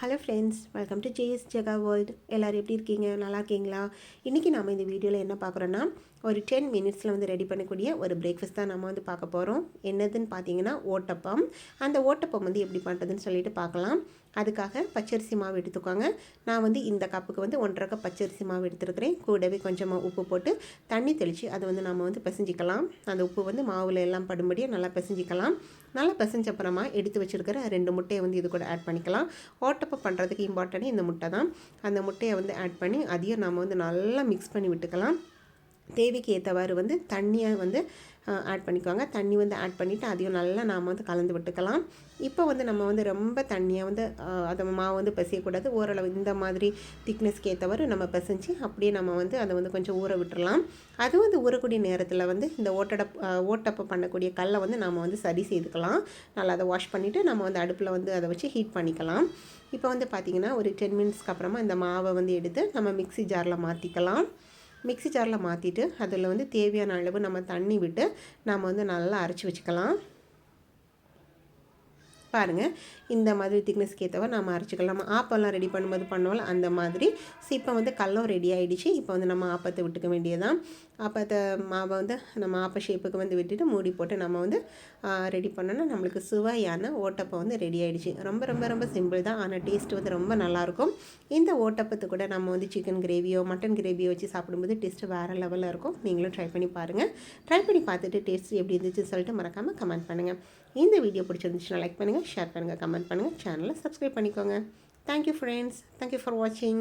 Hello friends welcome to JS Jega world எல்லோரும் எப்படி இருக்கீங்க? நல்லா இருக்கீங்களா? இன்றைக்கி நம்ம இந்த வீடியோவில் என்ன பார்க்குறோன்னா ஒரு டென் மினிட்ஸில் வந்து ரெடி பண்ணக்கூடிய ஒரு பிரேக்ஃபாஸ்ட் தான் நம்ம வந்து பார்க்க போகிறோம் என்னதுன்னு பார்த்தீங்கன்னா ஓட்டப்பம். அந்த ஓட்டப்பம் வந்து எப்படி பண்ணுறதுன்னு சொல்லிட்டு பார்க்கலாம். அதுக்காக பச்சரிசி மாவு எடுத்துக்கோங்க. நான் வந்து இந்த கப்புக்கு வந்து ஒன்றரை கப் பச்சரிசி மாவு எடுத்துருக்கிறேன். கூடவே கொஞ்சமாக உப்பு போட்டு தண்ணி தெளித்து அதை வந்து நம்ம வந்து பிசைஞ்சிக்கலாம். அந்த உப்பு வந்து மாவில் எல்லாம் படும்படியாக நல்லா பிசைஞ்சிக்கலாம். நல்லா பிசைஞ்ச அப்புறமா எடுத்து வச்சுருக்கிற ரெண்டு முட்டையை வந்து இது கூட ஆட் பண்ணிக்கலாம். ஓட்டப்பம் பண்ணுறதுக்கு இம்பார்ட்டனே இந்த முட்டை தான். அந்த முட்டையை வந்து ஆட் பண்ணி அதையும் நம்ம வந்து நல்லா மிக்ஸ் பண்ணி விட்டுக்கலாம். தேவைக்கு ஏற்றவாறு வந்து தண்ணியை வந்து ஆட் பண்ணிக்குவாங்க. தண்ணி வந்து ஆட் பண்ணிவிட்டு அதையும் நல்லா நாம் வந்து கலந்து விட்டுக்கலாம். இப்போ வந்து நம்ம வந்து ரொம்ப தண்ணியாக வந்து அதை மாவு வந்து பிசையக்கூடாது. ஓரளவு இந்த மாதிரி திக்னஸ்க்கு ஏற்றவாறு நம்ம பிசைஞ்சு அப்படியே நம்ம வந்து அதை வந்து கொஞ்சம் ஊற விட்டுறலாம். அது வந்து ஊறக்கூடிய நேரத்தில் வந்து இந்த ஓட்டட ஓட்டப்பை பண்ணக்கூடிய கல்லை வந்து நம்ம வந்து சரி செய்துக்கலாம். நல்லா அதை வாஷ் பண்ணிவிட்டு நம்ம வந்து அடுப்பில் வந்து அதை வச்சு ஹீட் பண்ணிக்கலாம். இப்போ வந்து பார்த்திங்கன்னா ஒரு டென் மினிட்ஸ்க்கு அப்புறமா இந்த மாவை வந்து எடுத்து நம்ம மிக்சி ஜாரில் மாற்றிக்கலாம் மிக்சி ஜாரில் மாற்றிட்டு அதில் வந்து தேவையான அளவு நம்ம தண்ணி விட்டு நம்ம வந்து நல்லா அரைச்சி வச்சுக்கலாம். பாருங்கள் இந்த மாதிரி திக்னஸ்க்கு ஏற்றவ நம்ம அரைச்சிக்கலாம். நம்ம ஆப்பெல்லாம் ரெடி பண்ணும்போது பண்ணுவோம்ல அந்த மாதிரி. ஸோ இப்போ வந்து கல்லும் ரெடி ஆகிடுச்சு இப்போ வந்து நம்ம ஆப்பத்தை விட்டுக்க வேண்டியதான் ஆப்பத்தை மாவை வந்து நம்ம ஆப்ப ஷேப்புக்கு வந்து விட்டுட்டு மூடி போட்டு நம்ம வந்து ரெடி பண்ணோன்னா நம்மளுக்கு சுவையான ஓட்டப்பை வந்து ரெடி ஆகிடுச்சு ரொம்ப ரொம்ப ரொம்ப சிம்பிள் தான். ஆனால் டேஸ்ட் வந்து ரொம்ப நல்லாயிருக்கும். இந்த ஓட்டப்பத்து கூட நம்ம வந்து சிக்கன் கிரேவியோ மட்டன் கிரேவியோ வச்சு சாப்பிடும்போது டேஸ்ட்டு வேறு லெவலில் இருக்கும். நீங்களும் ட்ரை பண்ணி பாருங்கள் ட்ரை பண்ணி பார்த்துட்டு டேஸ்ட் எப்படி இருந்துச்சு சொல்லிட்டு மறக்காமல் கமெண்ட் பண்ணுங்கள் இந்த வீடியோ பிடிச்சிருந்துச்சுன்னா லைக் பண்ணுங்கள் பண்ணுங்கள் ஷேர் பண்ணுங்கள் கமெண்ட் பண்ணுங்கள் சேனலை சப்ஸ்கிரைப் பண்ணிக்கோங்க. தேங்க்யூ ஃப்ரெண்ட்ஸ் தேங்க்யூ ஃபார் வாட்சிங்